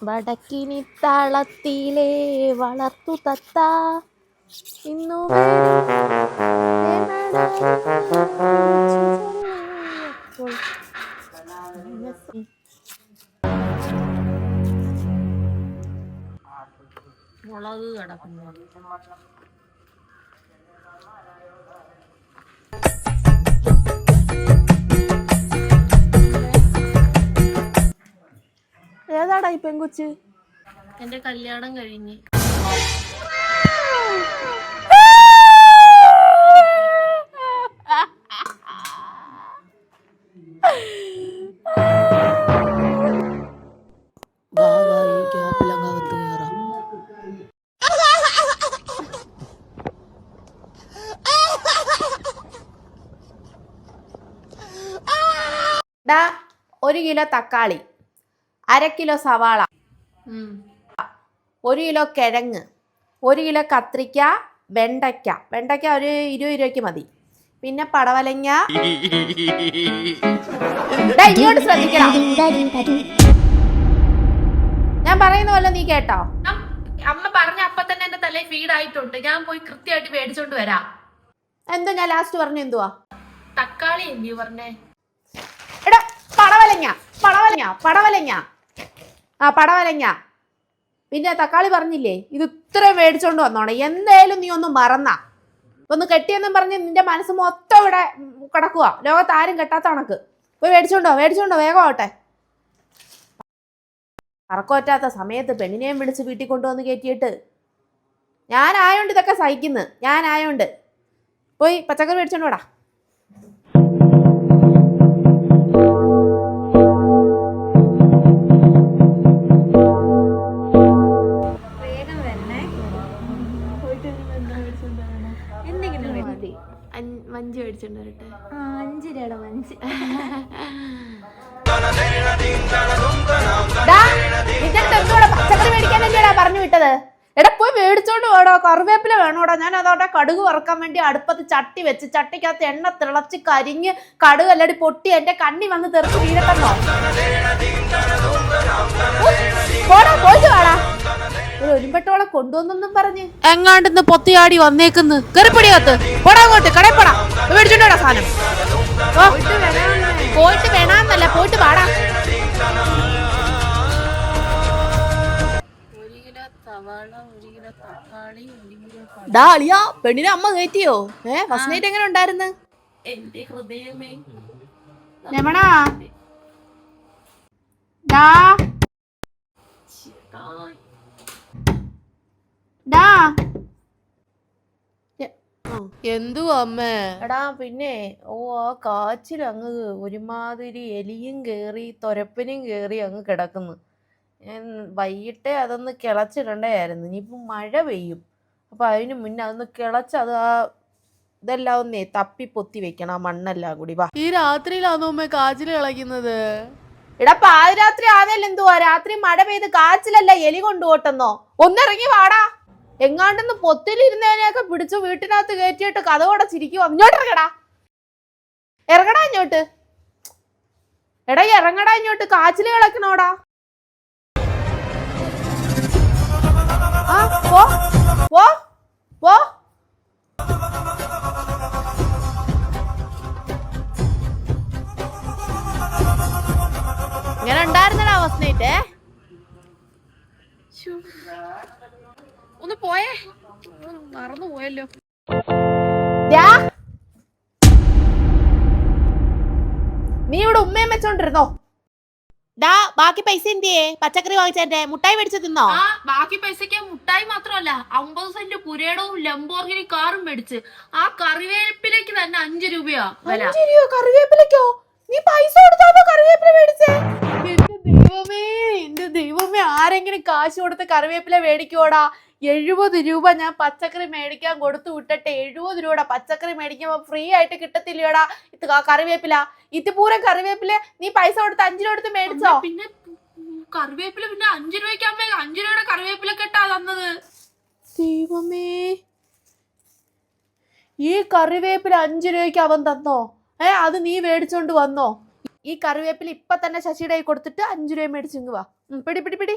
വടക്കിനി താളത്തിലെ വളർത്തു തത്ത. ഇന്നു മുളക് കിടക്കുന്നു. ഏതാടാ ഈ പെങ്കുച്ച്? എന്റെ കല്യാണം കഴിഞ്ഞ്. ഒരു കിലോ തക്കാളി. അര കിലോ സവാള ഒരു കിലോ കിഴങ്ങ് ഒരു കിലോ കത്രിക്ക വെണ്ടയ്ക്ക. വെണ്ടയ്ക്ക ഒരു ഇരുപത് രൂപയ്ക്ക് മതി. പിന്നെ പടവലങ്ങ. ഇങ്ങോട്ട് ശ്രദ്ധിക്കണം. ഞാൻ പറയുന്ന പോലെ നീ കേട്ടോ. അമ്മ പറഞ്ഞ അപ്പൊ തന്നെ എന്റെ തലയിൽ ഫീഡ് ആയിട്ടുണ്ട്. ഞാൻ പോയി കൃത്യമായിട്ട് മേടിച്ചോണ്ട് വരാ. എന്തോ ഞാൻ ലാസ്റ്റ് പറഞ്ഞു എന്തുവാ? തക്കാളി എന്തി പറഞ്ഞേ? എടാ പടവലങ്ങ പടവലങ്ങ പടവലങ്ങ. ആ പടവലങ്ങ. പിന്നെ തക്കാളി പറഞ്ഞില്ലേ? ഇത് ഇത്രയും മേടിച്ചോണ്ട് വന്നോണേ. എന്തായാലും നീ ഒന്ന് മറന്ന. ഒന്ന് കെട്ടിയെന്നും പറഞ്ഞ് നിന്റെ മനസ്സ് മൊത്തം ഇവിടെ കിടക്കുക ലോകത്ത് ആരും കെട്ടാത്ത കണക്ക്. പോയി മേടിച്ചോണ്ടോ? മേടിച്ചോണ്ടോ? വേഗം ആവട്ടെ. പറക്കോറ്റാത്ത സമയത്ത് പെണ്ണിനെയും വിളിച്ച് വീട്ടിൽ കൊണ്ടുവന്ന് കയറ്റിയിട്ട്. ഞാനായോണ്ട് ഇതൊക്കെ സഹിക്കുന്നു. ഞാനായോണ്ട്. പോയി പച്ചക്കറി മേടിച്ചോണ്ട് എടാ പോയി മേടിച്ചോണ്ട് വേടോ. കറിവേപ്പില വേണോടാ. ഞാൻ അതോടെ കടുക് വറക്കാൻ വേണ്ടി അടുപ്പത്ത് ചട്ടി വെച്ച് ചട്ടിക്കകത്ത് എണ്ണ തിളച്ച് കരിഞ്ഞ് കടുക് അല്ലടി പൊട്ടി എന്റെ കണ്ണി വന്ന് തെറിച്ച് വീഴട്ടെന്നോ പോടാ പോയിട്ട് ഒരു ഒരുമ്പെട്ടോളെ കൊണ്ടുവന്നെന്നും പറഞ്ഞ്. എങ്ങാണ്ടെന്ന് പൊത്തിയാടി വന്നേക്കുന്നു. കറിപ്പടിയകത്ത് പോടാ അങ്ങോട്ട് കടയിൽ ഡാ അളിയാ പെണ്ണിനെ അമ്മ കയറ്റിയോ? ഏ ഫസ്റ്റ് നൈറ്റ് എങ്ങനെ ഉണ്ടായിരുന്നു? എന്റെ ഹൃദയമേ. രമണ. ഡാ. ഡാ എന്തു അമ്മേ? എടാ പിന്നെ ഓ ആ കാച്ചിൽ അങ്ങ് ഒരുമാതിരി എലിയും കേറി തൊരപ്പനും കേറി അങ്ങ് കിടക്കുന്നു. ഞാൻ വൈകിട്ടേ അതൊന്ന് കിളച്ചിടണ്ടായിരുന്നു. ഇനിയിപ്പം മഴ പെയ്യും. അപ്പൊ അതിന് മുന്നേ അതൊന്ന് കിളച്ച് അത് ആ ഇതെല്ലാം ഒന്നേ തപ്പി പൊത്തി വെക്കണം ആ മണ്ണെല്ലാം കൂടി. വാ. ഈ രാത്രിയിലാണോ അമ്മ കാച്ചിൽ കളയ്ക്കുന്നത് എടാ പാതിരാത്രി ആണല്ലോ എന്തുവാ? രാത്രി മഴ പെയ്ത് കാച്ചിലല്ല എലി കൊണ്ടുപോട്ടെന്നോ? ഒന്നിറങ്ങി വാടാ. എങ്ങാണ്ടെന്ന് പൊത്തിലിരുന്നതിനെയൊക്കെ പിടിച്ചു വീട്ടിനകത്ത് കയറ്റിയിട്ട് കഥ ചിരിക്കുക ഇങ്ങോട്ട് ഇറങ്ങടാ. ഇറങ്ങടാ ഇങ്ങോട്ട്. എടാ ഇറങ്ങടാ ഇങ്ങോട്ട്. കാച്ചിൽ കിളക്കണോടാ. ആ പോ പോ പോ. ഇങ്ങനെ ഉണ്ടായിരുന്നടാ അവസ്ഥയിട്ടേ ഒന്ന് പോയേ. മറന്നു പോയല്ലോ. നീ ഇവിടെ ഉമ്മയും വെച്ചോണ്ടിരുന്നോ? ഡാ ബാക്കി പൈസ എന്തിയേ? പച്ചക്കറി വാങ്ങിച്ചേ മുട്ടായി മേടിച്ചു തിന്നോ? ആ ബാക്കി പൈസക്ക് മുട്ടായി മാത്രമല്ല അമ്പത് സെന്റ് പുരേടവും ലംബോർഗിനി കാറും മേടിച്ച്. ആ കറിവേപ്പിലേക്ക് തന്നെ അഞ്ചു രൂപയാ വില. അഞ്ച് രൂപയോ? കറിവേപ്പിലേക്കോ നീ പൈസ കൊടുത്താണോ കറിവേപ്പില മേടിച്ചേ? എന്റെ ദൈവമേ എന്റെ ദൈവമേ ആരെങ്കിലും കാശ് കൊടുത്ത് കറിവേപ്പില മേടിക്കോടാ എഴുപത് രൂപ ഞാൻ പച്ചക്കറി മേടിക്കാൻ കൊടുത്തു വിട്ടിട്ട് എഴുപത് രൂപയുടെ പച്ചക്കറി മേടിക്കുമ്പോൾ ഫ്രീ ആയിട്ട് കിട്ടത്തില്ലയോടാ? ഇത് കറിവേപ്പില. ഇത് പൂരം കറിവേപ്പില. നീ പൈസ കൊടുത്ത് അഞ്ചു രൂപ എടുത്ത് മേടിച്ചോ? പിന്നെ കറിവേപ്പില പിന്നെ അഞ്ചു രൂപയ്ക്ക് അമ്മ അഞ്ചു രൂപയുടെ കറിവേപ്പില കെട്ടാ തന്നത്. ദൈവമേ. ഈ കറിവേപ്പില അഞ്ചു രൂപയ്ക്ക് അവൻ തന്നോ? ഏ അത് നീ മേടിച്ചോണ്ട് വന്നോ? ഈ കറിവേപ്പില ഇപ്പൊ തന്നെ ശശിയുടെ കൊടുത്തിട്ട് അഞ്ചു രൂപ മേടിച്ചിങ് വാ. പിടി പിടി പിടി.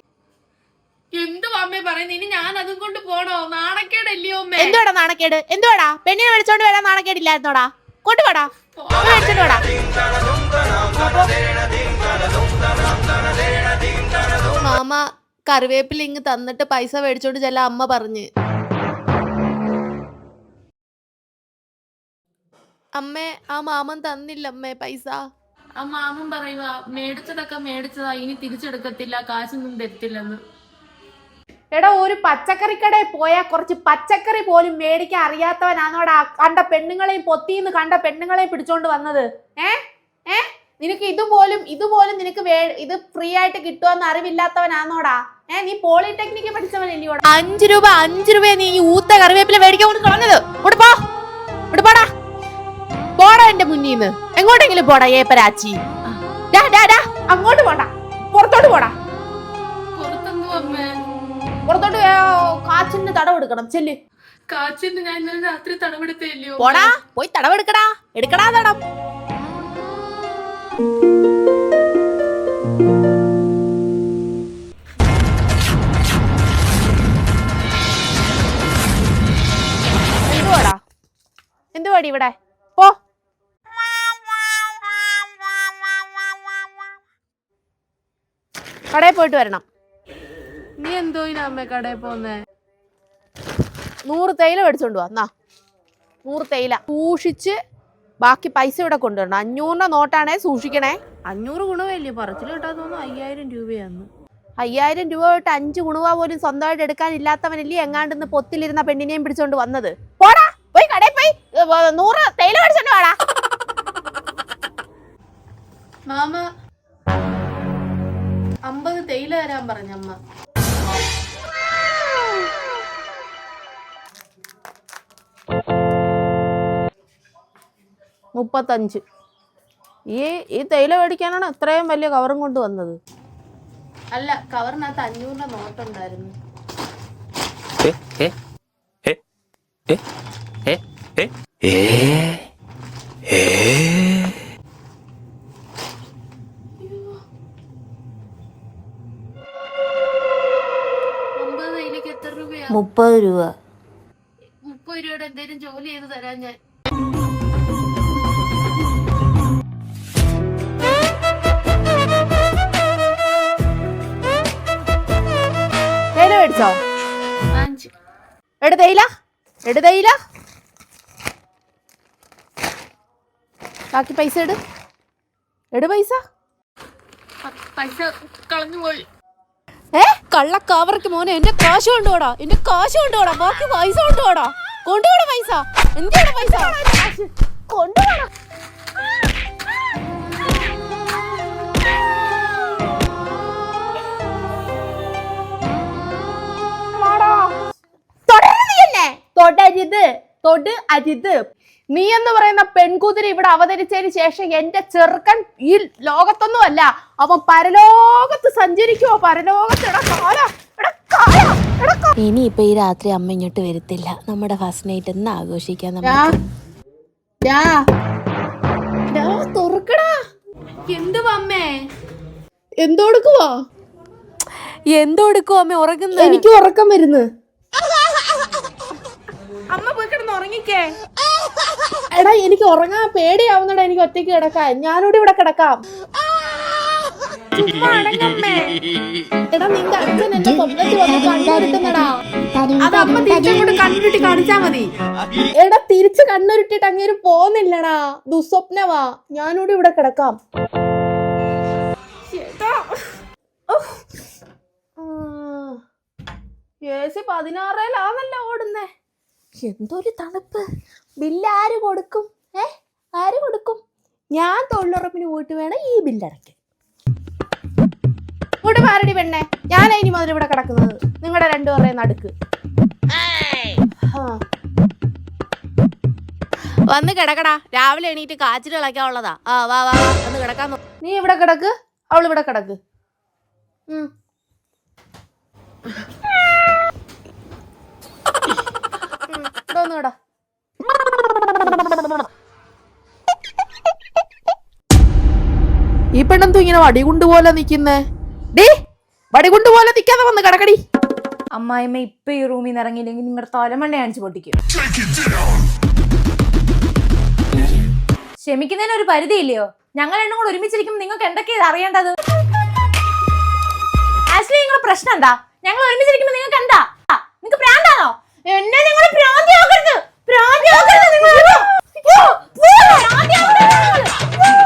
എന്തുവാ അമ്മേ പറയുന്നത് ഇനി ഞാൻ അതും കൊണ്ട് പോണോ? നാണക്കേടല്ലയോ അമ്മേ? എന്തുവാടാ നാണക്കേട്? എന്തുവാടാ? പെണ്ണിനെ വിളിച്ചോണ്ട് വരാൻ നാണക്കേടില്ലായിരുന്നോടാ? കൊണ്ടുപോടാ. മേടിച്ചോണ്ട് വാടാ മാമ കറിവേപ്പില ഇങ്ങ് തന്നിട്ട് പൈസ മേടിച്ചോണ്ട് ചെല്ല അമ്മ പറഞ്ഞ്. അമ്മേ ആ മാമൻ തന്നില്ല അമ്മേ പൈസ. ആ മാമൻ പറയുക മേടിച്ചതൊക്കെ മേടിച്ചതാ ഇനി തിരിച്ചെടുക്കത്തില്ല കാശൊന്നും തരത്തില്ലെന്ന്. എടാ ഒരു പച്ചക്കറി കടയിൽ പോയാൽ കുറച്ച് പച്ചക്കറി പോലും മേടിക്കാൻ അറിയാത്തവനാണോടാ കണ്ട പെണ്ണുങ്ങളെയും പൊത്തിന്ന് കണ്ട പെണ്ണുങ്ങളെയും പിടിച്ചോണ്ട് വന്നത്? ഏ? ഏ? നിനക്ക് ഇതുപോലും ഇതുപോലും നിനക്ക് വേ ഇത് ഫ്രീ ആയിട്ട് കിട്ടുമെന്ന് അറിവില്ലാത്തവനാണോടാ? ഏ നീ പോളിടെക്നിക്ക് പഠിച്ചവനല്ലോ അഞ്ചു രൂപ അഞ്ചു രൂപ നീ ഈ ഊത്ത കറിവേപ്പില മേടിക്കാൻ കൊണ്ട് കളഞ്ഞത്. ഇവിടെ പോ. ഇവിടെ പോടാ. പോടാ എന്റെ മുന്നിൽ നിന്ന് എങ്ങോട്ടെങ്കിലും പോടാ ഏപ്പരാച്ചി. അങ്ങോട്ട് പുറത്തോട്ട് കാച്ചിന്റെ കാച്ചിന് തടവെടുക്കണം. ചെല്ല്. കാച്ചിന്റെ ഞാൻ ഇന്നലെ രാത്രി തടവെടുത്തില്ലയോ പോടാ പോയി തടവെടുക്കടാ. എടുക്കടാ തടം. എന്തുവാടാ എന്തുവാടി ഇവിടെ? പോ. കടയിൽ പോയിട്ട് വരണം. നീ എന്തോ അമ്മേ കടയിൽ പോന്നേ? നൂറ് തേയില മേടിച്ചോണ്ട് വന്നാ നൂറ് തേയില. സൂക്ഷിച്ച് ബാക്കി പൈസ ഇവിടെ കൊണ്ടുവരണം. അഞ്ഞൂറിന്റെ നോട്ടാണേ സൂക്ഷിക്കണേ. അഞ്ഞൂറ് ഗുണവല്ലേ പറച്ചിൽ കിട്ടാൻ തോന്നുന്നു അയ്യായിരം രൂപയാന്ന്. അയ്യായിരം രൂപ തൊട്ട് അഞ്ച് ഗുണവ പോലും സ്വന്തമായിട്ട് എടുക്കാൻ ഇല്ലാത്തവനല്ലേ എങ്ങാണ്ടെന്ന് പൊത്തിലിരുന്ന പെണ്ണിനെയും പിടിച്ചോണ്ട് വന്നത്. പോടാ പോയി കടയിൽ പോയി. നൂറ് തേയില മേടിച്ചോണ്ട് വാടാ. മാമ അമ്പത് തേയില തരാൻ പറഞ്ഞമ്മ മുപ്പത്തഞ്ച്. ഈ ഈ തേയില മേടിക്കാനാണ് ഇത്രയും വലിയ കവറും കൊണ്ട് വന്നത്. അല്ല കവറിനകത്ത് അഞ്ഞൂറിന്റെ നോട്ട് ഉണ്ടായിരുന്നു. മുപ്പത് രൂപ. മുപ്പത് രൂപയുടെ എന്തേലും ജോലി ചെയ്ത് തരാൻ ഞാൻ മേടിച്ചോ അഞ്ച് എടുതയില എടു തേയില. ബാക്കി പൈസ എടു. എടു പൈസ. പൈസ കളഞ്ഞു പോയി ഏ? കള്ള കവർക്ക് മോനെ എന്റെ കാശ് കൊണ്ടുപോടാ എന്റെ കാശ് കൊണ്ടുപോടാ ബാക്കി പൈസ കൊണ്ടുപോടാ. കൊണ്ടുപോടാ പൈസ. എന്തിനാണ് പൈസ? കൊണ്ടുപോടാ അരുത് നീ എന്ന് പറയുന്ന പെൺകുതിരി ഇവിടെ അവതരിച്ചതിന് ശേഷം എന്റെ ചെറുക്കൻ ഈ ലോകത്തൊന്നും അല്ല അവൻ പരലോകത്ത് സഞ്ചരിക്കുവോ? പരലോകത്ത് എടാ കാല, എടാ കാല, എടാ കാ- ഇനിയിപ്പൊ ഈ രാത്രി അമ്മ ഇങ്ങോട്ട് വരത്തില്ല. നമ്മുടെ ഫസ്റ്റ് നൈറ്റ് എന്ന് ആഘോഷിക്കാൻ തുറക്കടാ. എന്തുവാ അമ്മേ? എന്തോടുക്കുവാ എന്തോടുക്കും അമ്മ ഉറങ്ങുന്നത്? എനിക്ക് ഉറക്കം വരുന്നു. അമ്മ പോയി കിടന്ന് ഉറങ്ങിക്കേ. എടാ എനിക്ക് ഉറങ്ങാൻ പേടിയാവുന്നടാ എനിക്ക് ഒറ്റയ്ക്ക് കിടക്കാൻ. ഞാനോട് ഇവിടെ കിടക്കാം. ചുമ്മാ അടങ്ങമ്മേ. എടാ നിന്റെ അച്ഛൻ എന്റെ സ്വപ്നത്തിൽ വന്ന് കണ്ണുരുട്ടുന്നടാ അത് അമ്മ തിരിച്ചങ്ങോട്ട് കണ്ണുരുട്ടി കാണിച്ചാ മതി. എടാ തിരിച്ച് കണ്ണുരുട്ടിട്ട് അങ്ങേര് പോന്നില്ലടാ. ദുസ്വപ്നവാ. ഞാനോട് ഇവിടെ കിടക്കാം. എ സി പതിനാറിലാന്നല്ലോ ഓടുന്നേ. എന്തൊരു തണുപ്പ്. ബില്ല് ആര് കൊടുക്കും? ഏ? ആര് കൊടുക്കും? ഞാൻ തൊഴിലുറപ്പിന് പോയിട്ട് വേണം ഈ ബില്ല് അടയ്ക്കാൻ ഇവിടെ മാരടി പെണ്ണെ. ഞാൻ ഇനി മുതൽ ഇവിടെ കിടക്കുന്നത്. നിങ്ങളുടെ രണ്ടുപേരുടെയും നടുക്ക്. വന്ന് കിടക്കടാ. രാവിലെ എണീറ്റ് കാച്ചിൽ ഇളക്കാനുള്ളതാ ആ വാ വാ വന്ന് കിടക്കാൻ നോ- ഇവിടെ കിടക്ക്. അവൾ ഇവിടെ കിടക്ക്. ഈ പെണ്ണെന്തോ ഇങ്ങനെ വടികുണ്ട് പോലെ നിക്കുന്നേ? ഡേ വടികുണ്ട് പോലെ നിക്കാതെ വന്ന് കിടക്കടി. അമ്മായിമ്മ ഇപ്പൊ ഈ റൂമിൽ നിന്ന് ഇറങ്ങിയില്ലെങ്കിൽ നിങ്ങളുടെ തലമണ്ണ അണിച്ചു പൊട്ടിക്കും. ക്ഷമിക്കുന്നതിന് ഒരു പരിധിയില്ലയോ? ഞങ്ങൾ രണ്ടും കൂടെ ഒരുമിച്ചിരിക്കുമ്പോൾ നിങ്ങൾക്ക് എന്തൊക്കെയാ അറിയേണ്ടത്? ആക്ച്വലി നിങ്ങളുടെ പ്രശ്നം എന്താ? ഞങ്ങൾ ഒരുമിച്ചിരിക്കുമ്പോൾ നിങ്ങൾക്ക് എന്താ? നിങ്ങൾക്ക് പ്രാന്താണോ? എന്നെ നിങ്ങൾ പ്രാന്തിയാക്കരുത്. പ്രാന്തിയാക്കരുത് നിങ്ങൾ പോ പോ പ്രാന്തിയാക്കരുത്.